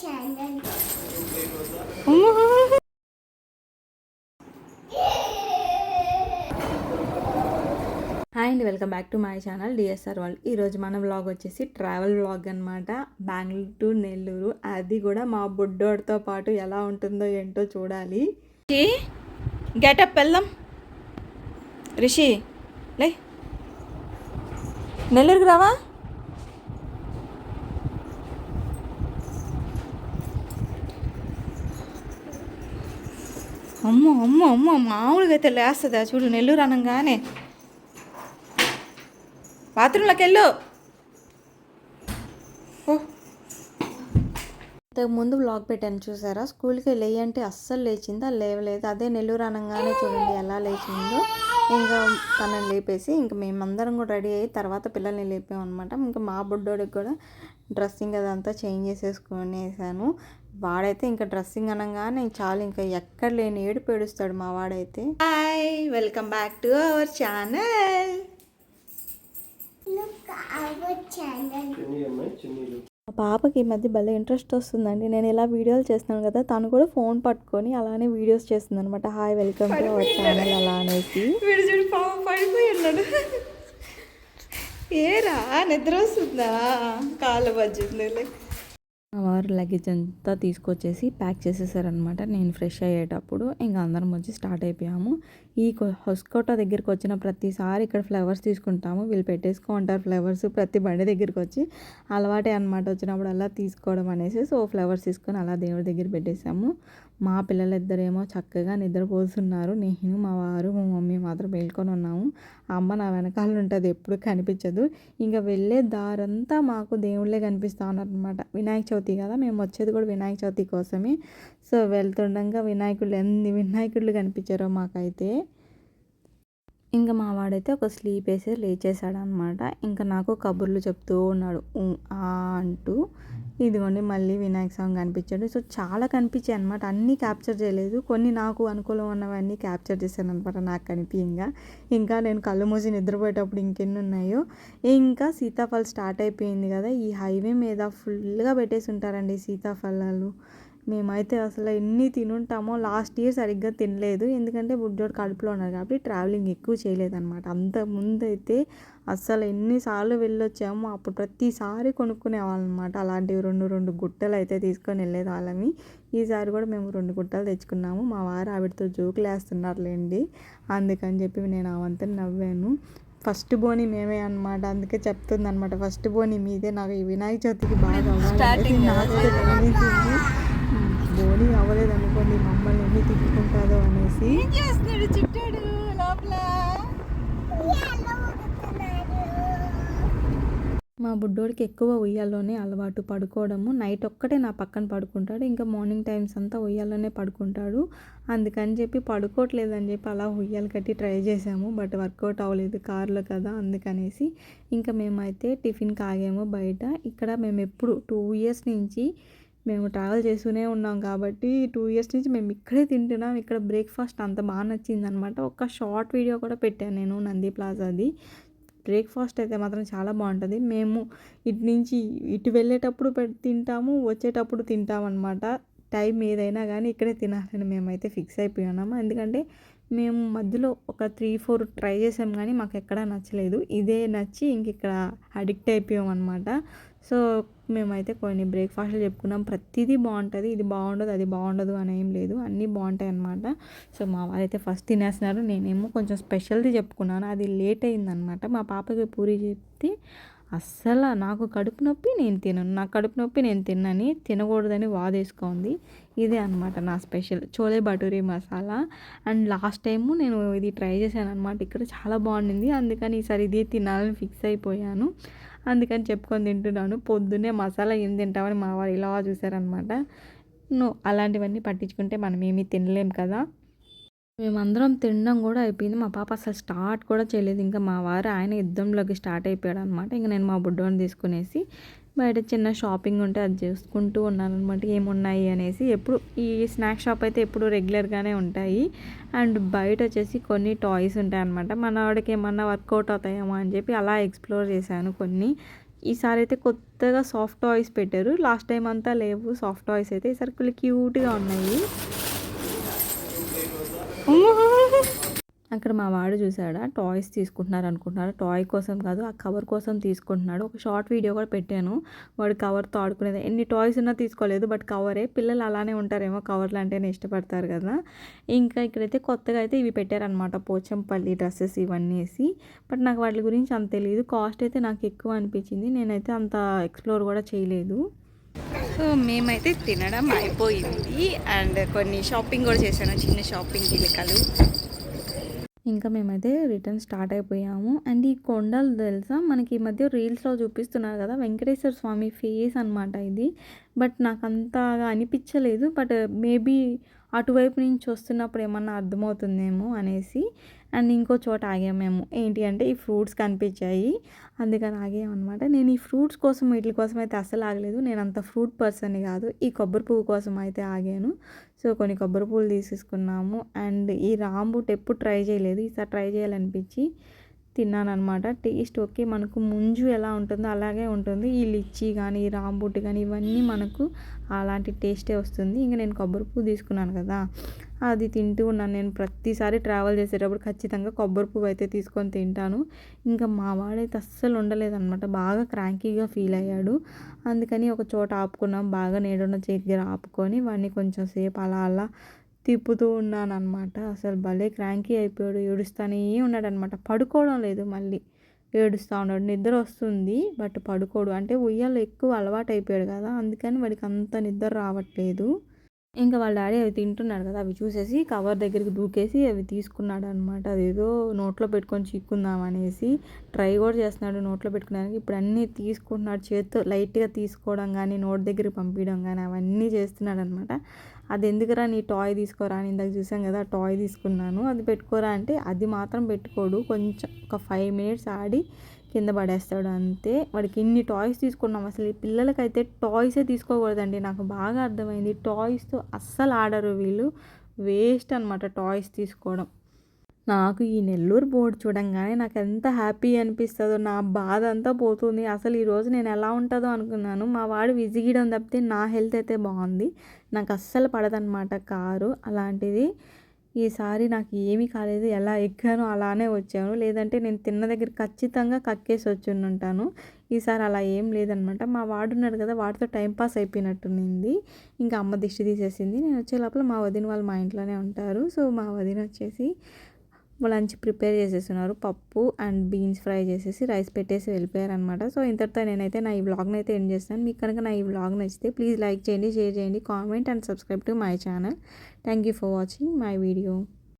channel. Hi అండి welcome back to my channel DSR world. ఈరోజు మన వ్లాగ్ వచ్చేసి ట్రావెల్ వ్లాగ్ అనమాట బెంగళూరు టు నెల్లూరు. అది కూడా మా బుడ్డోడితో పాటు ఎలా ఉంటుందో ఏంటో చూడాలి. గెటప్ వెళ్దాం. రిషి లే. నెల్లూరుకి రావా? అమ్మో అమ్మో అమ్మ మామూలుగా అయితే లేస్తుందా? చూడు నెల్లూరు అనగానే. బాత్రూంలోకి వెళ్ళు ఇంతకు ముందు బ్లాగ్ పెట్టాను చూసారా? స్కూల్కి లేయంటే అస్సలు లేచిందా? లేవలేదు. అదే నెల్లూరు అనగానే చూడండి ఎలా లేచిందో. ఇంకా తనని లేపేసి ఇంకా మేమందరం కూడా రెడీ అయ్యి తర్వాత పిల్లల్ని లేపాం అనమాట ఇంకా మా బుడ్డోడికి కూడా డ్రెస్సింగ్ అదంతా చేంజ్ చేసేసుకునేసాను. వాడైతే ఇంకా డ్రెస్సింగ్ అనగానే చాలు ఇంకా ఎక్కడ లేని ఏడుపు ఏడుస్తాడు మా వాడైతే. Hi welcome back to our channel Look our channel. మా పాపకి ఈ మధ్య భలే ఇంట్రెస్ట్ వస్తుందండి. నేను ఇలా వీడియోలు చేస్తున్నాను కదా తను కూడా ఫోన్ పట్టుకొని అలానే వీడియోస్ చేస్తుంది అనమాట hi welcome to our channel అలా అనేసి వీడు చూడు పాప పడిపోయి ఉన్నాడు ఏరా? నిద్ర వస్తుందా? కాలు బజ్జింది వారు లగేజ్ అంతా తీసుకొచ్చేసి ప్యాక్ చేసేసారనమాట నేను ఫ్రెష్ అయ్యేటప్పుడు ఇంకా అందరం వచ్చి స్టార్ట్ అయిపోయాము. ఈ కొ- హొస్కోట దగ్గరికి వచ్చిన ప్రతిసారి ఇక్కడ ఫ్లవర్స్ తీసుకుంటాము. వీళ్ళు పెట్టేసుకో ఉంటారు ఫ్లవర్స్ ప్రతి బండి దగ్గరికి వచ్చి అలవాటే అనమాట వచ్చినప్పుడు అలా తీసుకోవడం అనేసి. సో ఫ్లవర్స్ తీసుకొని అలా దేవుడి దగ్గర పెట్టేసాము. మా పిల్లలిద్దరేమో చక్కగా నిద్రపోతున్నారు. నేను మా వారు మా మమ్మీ మాత్రం మేల్కొని ఉన్నాము. అమ్మ నా వెనకాల ఉంటుంది ఎప్పుడు కనిపించదు. ఇంకా వెళ్ళే దారంతా మాకు దేవుళ్ళే కనిపిస్తూ ఉన్నారనమాట వినాయక చవితి కదా మేము వచ్చేది కూడా వినాయక చవితి కోసమే. సో వెళ్తుండగా వినాయకుడు ఎన్ని వినాయకుళ్ళు కనిపించారో మాకైతే ఇంకా మా వాడైతే ఒక స్లీప్ వేసి లేచేసాడు అనమాట ఇంకా నాకు కబుర్లు చెప్తూ ఉన్నాడు. ఆ అంటూ ఇదిగోండి మళ్ళీ వినాయక స్వామి కనిపించాడు. సో చాలా కనిపించాయి అనమాట. అన్నీ క్యాప్చర్ చేయలేదు. కొన్ని నాకు అనుకూలం ఉన్నవన్నీ క్యాప్చర్ చేశాను అనమాట నాకు కనిపించగా ఇంకా నేను కళ్ళు మూసి నిద్రపోయేటప్పుడు ఇంకెన్ని ఉన్నాయో. ఇంకా సీతాఫలం స్టార్ట్ అయిపోయింది కదా. ఈ హైవే మీద ఫుల్గా పెట్టేసి ఉంటారండి సీతాఫలాలు. మేమైతే అసలు ఎన్ని తినుంటామో లాస్ట్ ఇయర్ సరిగ్గా తినలేదు. ఎందుకంటే బుడ్డోడు కడుపులో ఉన్నారు కాబట్టి ట్రావెలింగ్ ఎక్కువ చేయలేదన్నమాట. అంత ముందు అయితే అస్సలు ఎన్నిసార్లు వెళ్ళొచ్చామో అప్పుడు ప్రతిసారి కొనుక్కునే వాళ్ళం అనమాట అలాంటివి రెండు రెండు గుట్టలు అయితే తీసుకొని వెళ్ళేది వాళ్ళమి ఈసారి కూడా మేము రెండు గుట్టలు తెచ్చుకున్నాము. మా వారు ఆవిడతో జోకులు వేస్తున్నారులేండి. అందుకని చెప్పి నేను అవంతా నవ్వాను. ఫస్ట్ బోని మేమే అన్నమాట. అందుకే చెప్తుంది అనమాట ఫస్ట్ బోని మీదే నాకు ఈ వినాయక చవితికి బాగా అవ్వాలి నాకైతే భయమేసింది. బోని అవ్వలేదు అనుకోండి మమ్మల్ని ఎన్ని తిట్టుకుంటారో అనేసి. చేస్తున్నాడు? చుట్టాడు లోపల. మా బుడ్డోడికి ఎక్కువ ఉయ్యాల్లోనే అలవాటు పడుకోవడము. నైట్ ఒక్కటే నా పక్కన పడుకుంటాడు. ఇంకా మార్నింగ్ టైమ్స్ అంతా ఉయ్యాల్లోనే పడుకుంటాడు. అందుకని చెప్పి పడుకోవట్లేదని చెప్పి అలా ఉయ్యాలు కట్టి ట్రై చేసాము బట్ వర్కౌట్ అవ్వలేదు కార్లో కదా అందుకనేసి. ఇంకా మేమైతే టిఫిన్కి ఆగాము బయట. ఇక్కడ మేము ఎప్పుడు టూ ఇయర్స్ నుంచి మేము ట్రావెల్ చేస్తూనే ఉన్నాం కాబట్టి టూ ఇయర్స్ నుంచి మేము ఇక్కడే తింటున్నాం. ఇక్కడ బ్రేక్ఫాస్ట్ అంత బాగా నచ్చింది అనమాట ఒక షార్ట్ వీడియో కూడా పెట్టాను నేను నంది ప్లాజాది. బ్రేక్ఫాస్ట్ అయితే మాత్రం చాలా బాగుంటుంది. మేము ఇటు నుంచి ఇటు వెళ్ళేటప్పుడు పె- తింటాము వచ్చేటప్పుడు తింటాం అనమాట టైం ఏదైనా కానీ ఇక్కడే తినాలని మేమైతే ఫిక్స్ అయిపోయినాము ఎందుకంటే మేము మధ్యలో ఒక త్రీ ఫోర్ ట్రై చేసాం కానీ మాకు ఎక్కడా నచ్చలేదు. ఇదే నచ్చి ఇంక ఇక్కడ అడిక్ట్ అయిపోయాం అనమాట సో మేమైతే కొన్ని బ్రేక్ఫాస్ట్లు చెప్పుకున్నాం. ప్రతిదీ బాగుంటుంది. ఇది బాగుండదు అది బాగుండదు అని ఏం లేదు. అన్నీ బాగుంటాయి అనమాట సో మా వారైతే ఫస్ట్ తినేస్తున్నారు. నేనేమో కొంచెం స్పెషల్ది చెప్పుకున్నాను. అది లేట్ అయిందనమాట మా పాపకి పూరి చెప్తే అస్సలు నాకు కడుపు నొప్పి నేను తినను. నాకు కడుపు నొప్పి నేను తిన్నని తినకూడదని వాదేసుకుంది ఇదే అనమాట నా special. Chole bhature masala. And last time నేను ఇది ట్రై చేశాను అనమాట ఇక్కడ చాలా బాగుండింది. అందుకని ఈసారి ఇదే తినాలని ఫిక్స్ అయిపోయాను. అందుకని చెప్పుకొని తింటున్నాను. పొద్దున్నే మసాలా ఏం తింటామని మా వారు ఇలా చూసారనమాట నో అలాంటివన్నీ పట్టించుకుంటే మనం ఏమీ తినలేం కదా. మేమందరం తినడం కూడా అయిపోయింది. మా పాప అసలు స్టార్ట్ కూడా చేయలేదు. ఇంకా మా వారు ఆయన యుద్ధంలోకి స్టార్ట్ అయిపోయాడు అనమాట ఇంకా నేను మా బుడ్డోని తీసుకునేసి బయట చిన్న షాపింగ్ ఉంటే అది చేసుకుంటూ ఉన్నాను అనమాట ఏమున్నాయి అనేసి ఎప్పుడు ఈ స్నాక్ షాప్ అయితే ఎప్పుడు రెగ్యులర్గానే ఉంటాయి. అండ్ బయట వచ్చేసి కొన్ని టాయ్స్ ఉంటాయి అనమాట మన వాడికి ఏమన్నా వర్కౌట్ అవుతాయేమో అని చెప్పి అలా ఎక్స్ప్లోర్ చేశాను కొన్ని. ఈసారి అయితే కొత్తగా సాఫ్ట్ టాయ్స్ పెట్టారు. లాస్ట్ టైం అంతా లేవు. సాఫ్ట్ టాయ్స్ అయితే ఈసారి ఫుల్ క్యూట్గా ఉన్నాయి. అక్కడ మా వాడు చూసాడా టాయ్స్ తీసుకుంటున్నారు అనుకుంటున్నారు టాయ్ కోసం కాదు ఆ కవర్ కోసం తీసుకుంటున్నాడు. ఒక షార్ట్ వీడియో కూడా పెట్టాను. వాడు కవర్తో ఆడుకునేది. ఎన్ని టాయ్స్ ఉన్నా తీసుకోలేదు బట్ కవరే. పిల్లలు అలానే ఉంటారేమో కవర్లు అంటేనే ఇష్టపడతారు కదా. ఇంకా ఇక్కడైతే కొత్తగా అయితే ఇవి పెట్టారనమాట పోచంపల్లి డ్రెస్సెస్ ఇవన్నీ వేసి. బట్ నాకు వాటి గురించి అంత తెలియదు కాస్ట్ అయితే నాకు ఎక్కువ అనిపించింది. నేనైతే అంత ఎక్స్ప్లోర్ కూడా చేయలేదు. సో మేమైతే తినడం అయిపోయింది. అండ్ కొన్ని షాపింగ్ కూడా చేశాను. చిన్న షాపింగ్ గిలికలు. ఇంకా మేమైతే రిటర్న్ స్టార్ట్ అయిపోయాము. అండ్ ఈ కొండలు తెలుసా? మనకి ఈ మధ్య రీల్స్లో చూపిస్తున్నారు కదా వెంకటేశ్వర స్వామి ఫేస్ అనమాట ఇది. బట్ నాకు అంతగా అనిపించలేదు. బట్ మేబీ అటువైపు నుంచి వస్తున్నప్పుడు ఏమన్నా అర్థమవుతుందేమో అనేసి అండ్ ఇంకో చోట ఆగాము మేము. ఏంటి అంటే ఈ ఫ్రూట్స్ కనిపించాయి. అందుకని ఆగామన్నమాట నేను ఈ ఫ్రూట్స్ కోసం వీటి కోసం అయితే అస్సలు ఆగలేదు. నేను అంత ఫ్రూట్ పర్సన్ కాదు. ఈ కొబ్బరి పువ్వు కోసం అయితే ఆగాను. సో కొన్ని కొబ్బరి పువ్వులు తీసేసుకున్నాము. అండ్ ఈ రాంబూట్ ఎప్పుడు ట్రై చేయలేదు. ఈసారి ట్రై చేయాలనిపించి తిన్నానమాట టేస్ట్ ఓకే మనకు ముంజు ఎలా ఉంటుందో అలాగే ఉంటుంది. ఈ లిచ్చి కానీ రాంబుట్టు కానీ ఇవన్నీ మనకు అలాంటి టేస్టే వస్తుంది. ఇంకా నేను కొబ్బరి పువ్వు తీసుకున్నాను కదా అది తింటూ ఉన్నాను. నేను ప్రతిసారి ట్రావెల్ చేసేటప్పుడు ఖచ్చితంగా కొబ్బరి పువ్వు అయితే తీసుకొని తింటాను. ఇంకా మా వాడైతే అస్సలు ఉండలేదన్నమాట. బాగా క్రాంకీగా ఫీల్ అయ్యాడు. అందుకని ఒక చోట ఆపుకున్నాం. బాగా నేడున్న దగ్గర ఆపుకొని వాడిని కొంచెం సేపు అలా అలా తిప్పుతూ ఉన్నాను అనమాట అసలు భలే క్రాంకీ అయిపోయాడు ఏడుస్తానే ఉన్నాడు అనమాట పడుకోవడం లేదు మళ్ళీ. ఏడుస్తూ ఉన్నాడు. నిద్ర వస్తుంది బట్ పడుకోడు. అంటే ఉయ్యాలు ఎక్కువ అలవాటు అయిపోయాడు కదా అందుకని వాడికి అంత నిద్ర రావట్లేదు. ఇంకా వాళ్ళ డాడీ అవి తింటున్నాడు కదా అవి చూసేసి కవర్ దగ్గరికి దూకేసి అవి తీసుకున్నాడు అనమాట అదేదో నోట్లో పెట్టుకొని చిక్కుందాం అనేసి ట్రై కూడా చేస్తున్నాడు నోట్లో పెట్టుకున్నానికి ఇప్పుడు అన్నీ తీసుకుంటున్నాడు. చేత్తో లైట్గా తీసుకోవడం కానీ నోట్ దగ్గరికి పంపించడం కానీ అవన్నీ చేస్తున్నాడు అనమాట అది ఎందుకురా నీ టాయ్ తీసుకోరా? అని ఇందాక చూసాం కదా టాయ్ తీసుకున్నాను. అది పెట్టుకోరా అంటే అది మాత్రం పెట్టుకోడు. కొంచెం ఒక ఫైవ్ మినిట్స్ ఆడి కింద పడేస్తాడు అంతే. వాడికి ఇన్ని టాయ్స్ తీసుకున్నాం. అసలు ఈ పిల్లలకైతే టాయ్సే తీసుకోకూడదండి. నాకు బాగా అర్థమైంది. టాయ్స్తో అస్సలు ఆడరు వీళ్ళు. వేస్ట్ అనమాట టాయ్స్ తీసుకోవడం. నాకు ఈ నెల్లూరు బోర్డు చూడంగానే నాకు ఎంత హ్యాపీ అనిపిస్తుందో నా బాధ అంతా పోతుంది. అసలు ఈరోజు నేను ఎలా ఉంటుందో అనుకున్నాను. మా వాడు విజిగీయడం తప్పితే నా హెల్త్ అయితే బాగుంది. నాకు అస్సలు పడదనమాట కారు. అలాంటిది ఈసారి నాకు ఏమీ కాలేదు. ఎలా ఎక్కానో అలానే వచ్చాను. లేదంటే నేను తిన్న దగ్గర ఖచ్చితంగా కక్కేసి వచ్చి ఉంటాను. ఈసారి అలా ఏం లేదనమాట. మా వాడున్నాడు కదా వాడితో టైంపాస్ అయిపోయినట్టుంది ఇంకా అమ్మ దిష్టి తీసేసింది. నేను వచ్చే లోపల మా వదిన వాళ్ళు మా ఇంట్లోనే ఉంటారు. సో మా వదిన వచ్చేసి లంచ్ ప్రిపేర్ చేసేస్తున్నారు. పప్పు అండ్ బీన్స్ ఫ్రై చేసేసి రైస్ పెట్టేసి వెళ్ళిపోయారనమాట సో ఇంతటితో నేనైతే నా ఈ వ్లాగ్ని అయితే ఎండ్ చేస్తాను. మీకు కనుక నా ఈ వ్లాగ్ నచ్చితే ప్లీజ్ లైక్ చేయండి షేర్ చేయండి comment and subscribe to my channel. Thank you for watching my video.